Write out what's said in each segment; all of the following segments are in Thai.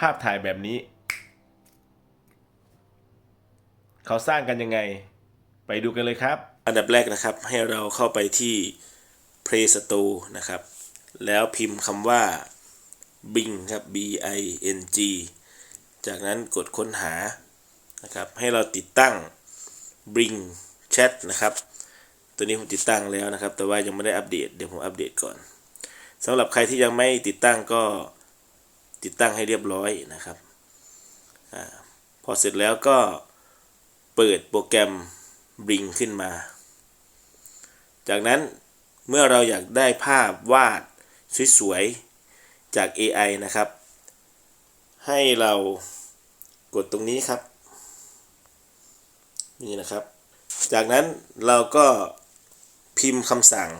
ภาพถ่ายแบบนี้ เขาสร้างกันยังไง ไปดูกันเลยครับ อันดับแรกนะครับ ให้เราเข้าไปที่ Play Store นะครับ แล้วพิมพ์คำว่า Bing ครับ B I N G จากนั้นกดค้นหานะครับ ให้เราติดตั้ง Bing Chat นะครับ ตัวนี้ผมติดตั้งแล้วนะครับ แต่ว่ายังไม่ได้อัปเดต เดี๋ยวผมอัปเดตก่อนสำหรับใครที่ยังไม่ติดตั้งก็ ติดตั้งให้เรียบร้อยนะครับอพอเสร็จแล้วก็เปิดโปรแกรม Bing ขึ้นมา จากนั้นเมื่อเราอยากได้ภาพวาดสวยๆ จาก AI นะครับ ให้เรากดตรงนี้ครับ นี่นะครับ จากนั้นเราก็พิมพ์คำสั่ง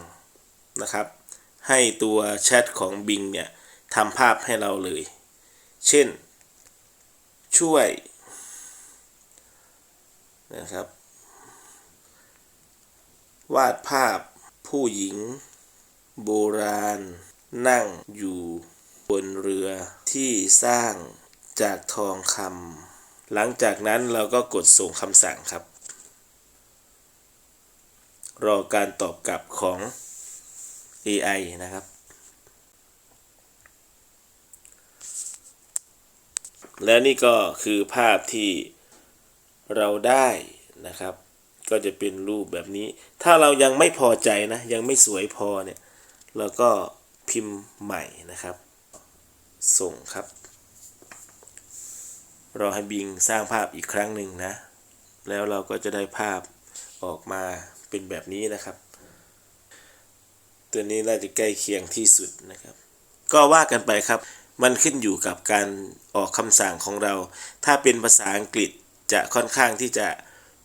นะครับ ให้ตัวแชทของ Bing เนี่ย ทำภาพให้เราเลย เช่น ช่วยนะครับ วาดภาพผู้หญิง โบราณ นั่งอยู่บนเรือที่สร้างจากทองคำหลังจากนั้นเราก็กดส่งคำสั่งครับ รอการตอบกลับของ AI นะครับ และนี่ก็คือภาพที่เราได้นะครับ ก็จะเป็นรูปแบบนี้ ถ้าเรายังไม่พอใจนะ ยังไม่สวยพอเนี่ยเราก็พิมพ์ใหม่นะครับ ส่งครับ รอให้บิงสร้างภาพอีกครั้งหนึ่งนะ แล้วเราก็จะได้ภาพออกมาเป็นแบบนี้นะครับ ตัวนี้น่าจะใกล้เคียงที่สุดนะครับ ก็ว่ากันไปครับ มันขึ้นอยู่กับการออกคำสั่งของเรา ถ้าเป็นภาษาอังกฤษจะค่อนข้างที่จะ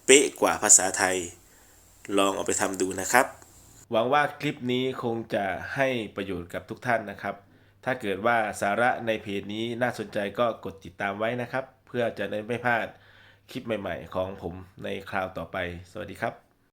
เป๊ะกว่าภาษาไทย ลองเอาไปทำดูนะครับ หวังว่าคลิปนี้คงจะให้ประโยชน์กับทุกท่านนะครับ ถ้าเกิดว่าสาระในเพจนี้น่าสนใจก็กดติดตามไว้นะครับ เพื่อจะได้ไม่พลาดคลิปใหม่ ๆ ของผมในคราวต่อไป สวัสดีครับ